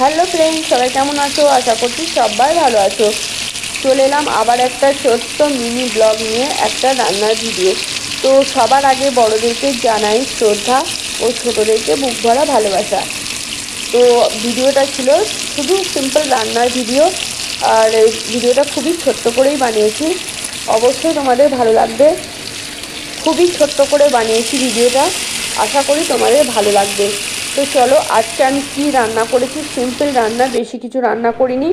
Hello friend সবাই কেমন আছো? আশা করছি সবাই ভালো আছো। চলে এলাম আবার একটা ছোট্ট মিনি ব্লগ নিয়ে, একটা রান্নার ভিডিও তো সবার আগে বড়দেরকে জানাই শ্রদ্ধা ও ছোটোদেরকে বুক ভরা ভালোবাসা। তো ভিডিওটা ছিল শুধু সিম্পল রান্নার ভিডিও আর ভিডিওটা খুবই ছোট্ট করেই বানিয়েছি। অবশ্যই তোমাদের ভালো লাগবে। খুবই ছোট্ট করে বানিয়েছি ভিডিওটা আশা করি তোমাদের ভালো লাগবে। তো চলো, আজকে আমি কী রান্না করেছি? সিম্পল রান্না, বেশি কিছু রান্না করিনি।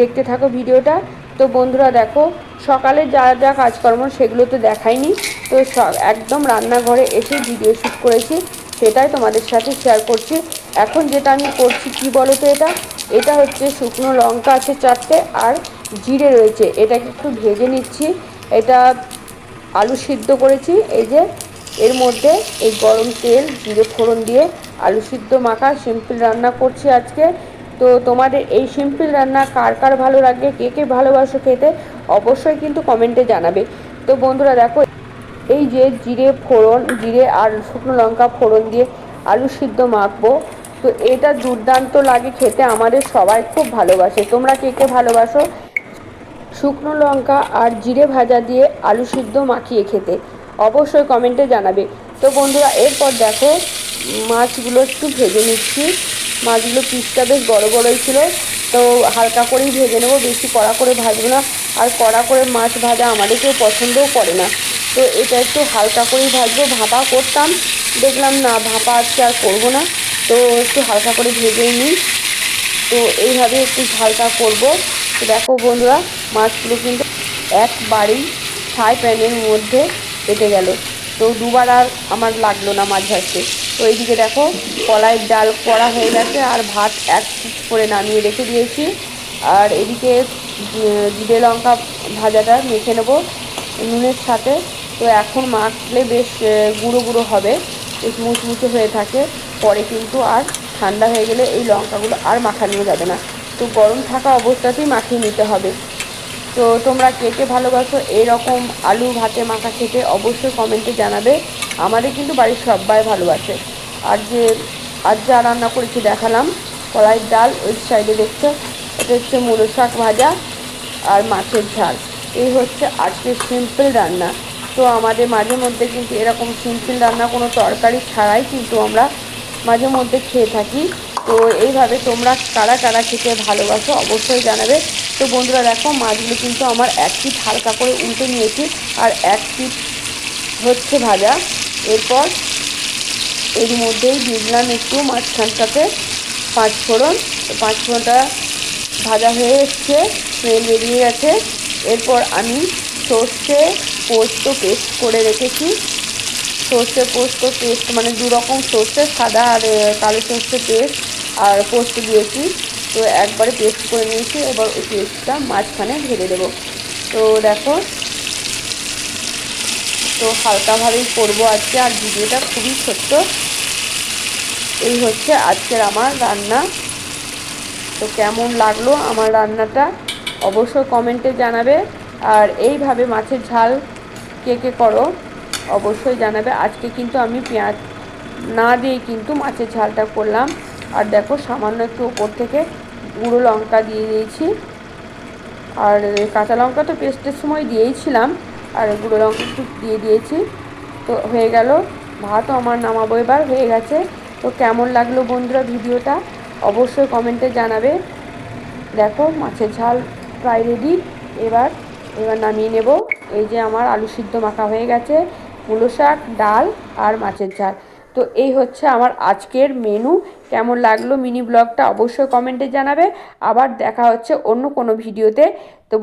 দেখতে থাকো ভিডিওটা। তো বন্ধুরা দেখো, সকালে যা যা কাজকর্ম সেগুলো তো দেখাইনি। তো সব একদম রান্নাঘরে এসে ভিডিও শ্যুট করেছি। সেটাই তোমাদের সাথে শেয়ার করছি। এখন যেটা আমি করছি, কি বলো তো এটা? এটা হচ্ছে শুকনো লঙ্কা আছে চারটে আর জিরে রয়েছে। এটাকে একটু ভেজে নিচ্ছি। এটা আলু সিদ্ধ করেছি। এই যে এর মধ্যে এই গরম তেল, জিরে ফোড়ন দিয়ে আলু সিদ্ধ মাখা, সিম্পল রান্না করছি আজকে। তো তোমাদের এই সিম্পল রান্না কার কার ভালো লাগে, কে কে ভালোবাসো খেতে, অবশ্যই কিন্তু কমেন্টে জানাবে। তো বন্ধুরা দেখো, এই যে জিরে ফোড়ন, জিরে আর শুকনো লঙ্কা ফোড়ন দিয়ে আলু সিদ্ধ মাখবো। তো এটা দুর্দান্ত লাগে খেতে, আমাদের সবাই খুব ভালোবাসে। তোমরা কে কে ভালোবাসো? শুকনো লঙ্কা আর জিরে ভাজা দিয়ে আলু সিদ্ধ মাখিয়ে খেতে। অবশ্যই কমেন্টে জানাবে। তো বন্ধুরা, এরপর দেখো, মাছগুলো একটু ভেজে নিচ্ছি। মাছগুলো পিসটা বেশ বড়ো বড়োই ছিল, তো হালকা করেই ভেজে নেব। বেশি কড়া করে ভাজবো না, আর কড়া করে মাছ ভাজা আমাদের কেউ পছন্দও করে না। তো এটা একটু হালকা করেই ভাজবো, ভাপা করতাম। দেখলাম না, ভাপা আজকে আর করব না, তো একটু হালকা করে ভেজেই নিই। তো এইভাবে একটু হালকা করব। তো দেখো বন্ধুরা, মাছগুলো কিন্তু একবারেই ফ্রাই প্যানের মধ্যে পেটে গেল। তো দুবার আর আমার লাগল না মাছ ভাজতে। তো এইদিকে দেখো, কলাইয়ের ডাল করা হয়ে গেছে আর ভাত এক করে নামিয়ে রেখে দিয়েছি। আর এদিকে জিরে লঙ্কা ভাজাটা মেখে নেব নুনের সাথে। তো এখন মাখলে বেশ গুঁড়ো গুঁড়ো হবে, বেশ মুচমুচে হয়ে থাকে। পরে কিন্তু আর ঠান্ডা হয়ে গেলে এই লঙ্কাগুলো আর মাখানো যাবে না। তো গরম থাকা অবস্থাতেই মাখিয়ে নিতে হবে। তো তোমরা কে কে ভালোবাসো, এরকম আলু ভাতে মাখা খেতে অবশ্যই কমেন্টে জানাবে। আমাদের কিন্তু বাড়ির সবাই ভালোবাসে। আর যে, আজ যা রান্না করেছি দেখালাম কড়াইয়ের ডাল ওই সাইডে দেখছ, এটা হচ্ছে মূলো শাক ভাজা আর মাছের ঝাল। এই হচ্ছে আজকে সিম্পল রান্না। তো আমাদের মাঝে মধ্যে কিন্তু এরকম সিম্পল রান্না কোনো তরকারি ছাড়াই কিন্তু আমরা মাঝে মধ্যে খেয়ে থাকি। তো এইভাবে তোমরা কারা কারা খেতে ভালোবাসো অবশ্যই জানাবে। তো বন্ধুরা দেখো, মাছগুলো কিন্তু আমার এক পিঠ হালকা করে উল্টে নিয়েছি আর এক পিঠ হচ্ছে ভাজা। এরপর এর মধ্যেই দিয়ে দিলাম একটু মাঝখানটাতে পাঁচ ফোড়ন পাঁচ ফোড়নটা ভাজা হয়ে এসছে স্মেল বেরিয়ে গেছে। এরপর আমি সর্ষে পোস্ত পেস্ট করে রেখেছি। সর্ষে পোস্ত পেস্ট মানে দু রকম সর্ষে, সাদা আর কালো সর্ষে পেস্ট আর পোস্ত দিয়েছি। তো একবারে পেস্ট করে নিয়েছি, এবার ওই পেস্টটা মাঝখানে ঢেলে দেবো। তো দেখো, তো হালকাভাবেই করব আজকে, আর ভিডিওটা খুবই ছোট্ট। এই হচ্ছে আজকের আমার রান্না। তো কেমন লাগল আমার রান্নাটা, অবশ্যই কমেন্টে জানাবে। আর এইভাবে মাছের ঝাল কে কে করো, অবশ্যই জানাবে। আজকে কিন্তু আমি পেঁয়াজ না দিয়ে কিন্তু মাছের ঝালটা করলাম। আর দেখো, সামান্য একটু ওপর থেকে গুঁড়ো লঙ্কা দিয়ে দিয়েছি। আর কাঁচা লঙ্কা তো পেস্টের সময় দিয়েইছিলাম, আর গুঁড়ো লঙ্কা একটু দিয়ে দিয়েছি। তো হয়ে গেল, ভাতও আমার নামাবো এবার, হয়ে গেছে। তো কেমন লাগল বন্ধুরা ভিডিওটা? অবশ্যই কমেন্টে জানাবে। দেখো, মাছের ঝাল প্রায় রেডি এবার এবার নামিয়ে নেব। এই যে আমার আলু সিদ্ধ মাখা হয়ে গেছে, মূলো শাক, ডাল আর মাছের ঝাল। তো এই হচ্ছে আমার আজকের মেনু কেমন লাগল মিনি ব্লগটা অবশ্যই কমেন্টে জানাবে। আবার দেখা হচ্ছে অন্য কোনো ভিডিওতে তো।